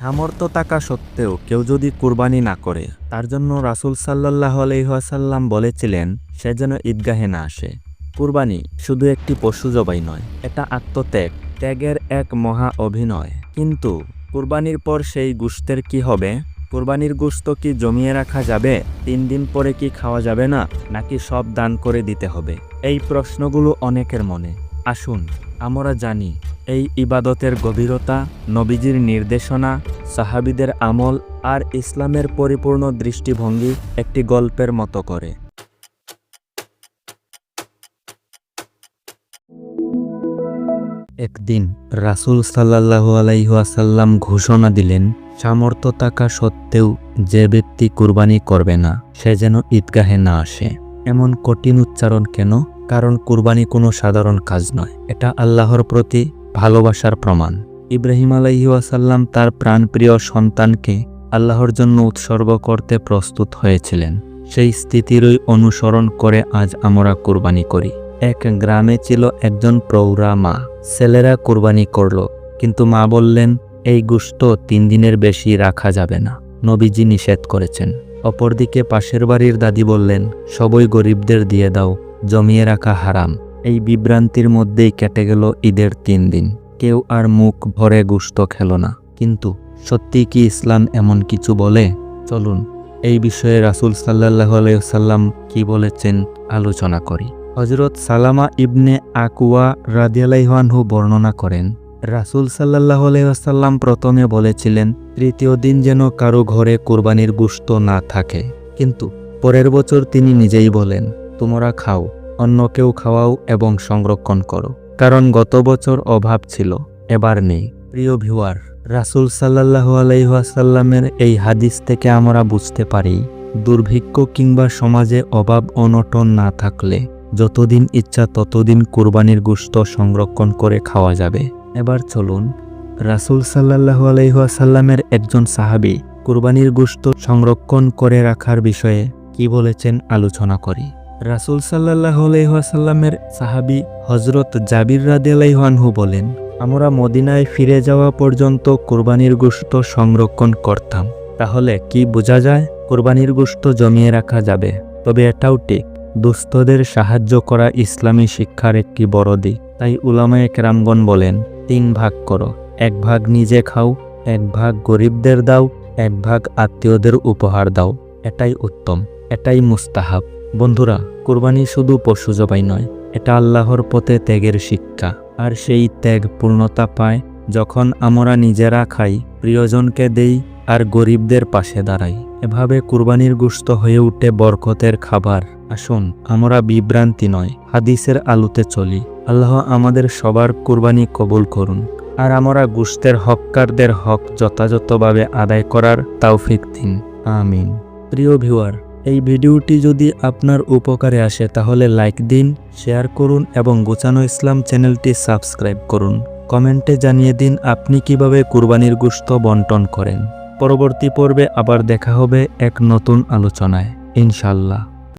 সামর্থ্য থাকা সত্ত্বেও কেউ যদি কুরবানি না করে, তার জন্য রাসুল সাল্লাহ আলহাসাল্লাম বলেছিলেন, সে যেন ঈদগাহে না আসে। কুরবানি শুধু একটি পশু জবাই নয়, এটা আত্মত্যাগ, ত্যাগের এক মহা অভিনয়। কিন্তু কুরবানির পর সেই গুস্তের কি হবে? কুরবানির গুস্ত কি জমিয়ে রাখা যাবে? তিন দিন পরে কি খাওয়া যাবে না? নাকি সব দান করে দিতে হবে? এই প্রশ্নগুলো অনেকের মনে। আসুন, আমরা জানি, এই ইবাদতের গভীরতা, নবীজির নির্দেশনা, সাহাবিদের আমল আর ইসলামের পরিপূর্ণ দৃষ্টিভঙ্গি একটি গল্পের মতো করে। একদিন রাসূল সাল্লাল্লাহু আলাইহাসাল্লাম ঘোষণা দিলেন, সামর্থ্য থাকা সত্ত্বেও যে ব্যক্তি কুরবানি করবে না, সে যেন ঈদগাহে না আসে। এমন কঠিন উচ্চারণ কেন? কারণ কুরবানি কোনো সাধারণ কাজ নয়। এটা আল্লাহর প্রতি ভালোবাসার প্রমাণ। ইব্রাহিম আলাইহাসাল্লাম তার প্রাণপ্রিয় সন্তানকে আল্লাহর জন্য উৎসর্গ করতে প্রস্তুত হয়েছিলেন। সেই স্থিতিরই অনুসরণ করে আজ আমরা কুরবানি করি। এক গ্রামে ছিল একজন প্রৌঢ়া মা। ছেলেরা কুরবানি করল, কিন্তু মা বললেন, এই গুস্ত তিন দিনের বেশি রাখা যাবে না। নবীজি নিষেধ করেছেন। অপরদিকে পাশের বাড়ির দাদি বললেন, সবই গরিবদের দিয়ে দাও, জমিয়ে রাখা হারাম। এই বিভ্রান্তির মধ্যেই কেটে গেল ঈদের তিন দিন। কেউ আর মুখ ভরে গুস্ত খেল না। কিন্তু সত্যি কি ইসলাম এমন কিছু বলে? চলুন, এই বিষয়ে রাসুল সাল্লাহ আলাইসাল্লাম কি বলেছেন আলোচনা করি। হজরত সালামা ইবনে আকুয়া রাদিয়ালাইহানহু বর্ণনা করেন রাসুল সাল্লাহ আলাইসাল্লাম প্রথমে বলেছিলেন, তৃতীয় দিন যেন কারও ঘরে কোরবানির গুস্ত না থাকে। কিন্তু পরের বছর তিনি নিজেই বলেন, তোমরা খাও অন্যকেও খাওয়াও এবং সংরক্ষণ করো। কারণ গত বছর অভাব ছিল, এবার নেই। প্রিয় ভিউয়ার, রাসুল সাল্লাহ আলাইহাসাল্লামের এই হাদিস থেকে আমরা বুঝতে পারি, দুর্ভিক্ষ কিংবা সমাজে অভাব অনটন না থাকলে যতদিন ইচ্ছা ততদিন কুরবানির গুস্ত সংরক্ষণ করে খাওয়া যাবে। এবার চলুন রাসুল সাল্লাহ আলাইহাসাল্লামের একজন সাহাবি কুরবানির গুস্ত সংরক্ষণ করে রাখার বিষয়ে কি বলেছেন আলোচনা করি। রাসুল সাল্লাহ আলাইহাসাল্লামের সাহাবি হজরত জাবির রাদিয়ালাইহানহু বলেন, আমরা মদিনায় ফিরে যাওয়া পর্যন্ত কোরবানির গোশত সংরক্ষণ করতাম। তাহলে কি বোঝা যায়? কোরবানির গোশত জমিয়ে রাখা যাবে। তবে এটাও ঠিক দুস্থদের সাহায্য করা ইসলামী শিক্ষার একটি বড় দিক। তাই উলামায়ে কেরামগণ বলেন, তিন ভাগ করো। এক ভাগ নিজে খাও, এক ভাগ গরিবদের দাও, এক ভাগ আত্মীয়দের উপহার দাও। এটাই উত্তম, এটাই মুস্তাহাব। বন্ধুরা, কোরবানি শুধু পশু জবাই নয়, এটা আল্লাহর পথে ত্যাগের শিক্ষা। আর সেই ত্যাগ পূর্ণতা পায় যখন আমরা নিজেরা খাই, প্রিয়জনকে দেই, আর গরিবদের পাশে দাঁড়াই। এভাবে কুরবানির গুস্ত হয়ে উঠে বরকতের খাবার। আসুন, আমরা বিভ্রান্তি নয়, হাদিসের আলোতে চলি। আল্লাহ আমাদের সবার কুরবানি কবুল করুন, আর আমরা গুস্তের হককারদের হক যথাযথভাবে আদায় করার তাওফিক দিন। আমিন। প্রিয় ভিউয়ার, এই ভিডিওটি যদি আপনার উপকারে আসে, তাহলে লাইক দিন, শেয়ার করুন এবং গোছানো ইসলাম চ্যানেলটি সাবস্ক্রাইব করুন। কমেন্টে জানিয়ে দিন আপনি কীভাবে কুরবানির গুস্ত বন্টন করেন। পরবর্তী পর্বে আবার দেখা হবে এক নতুন আলোচনায়। ইনশাল্লাহ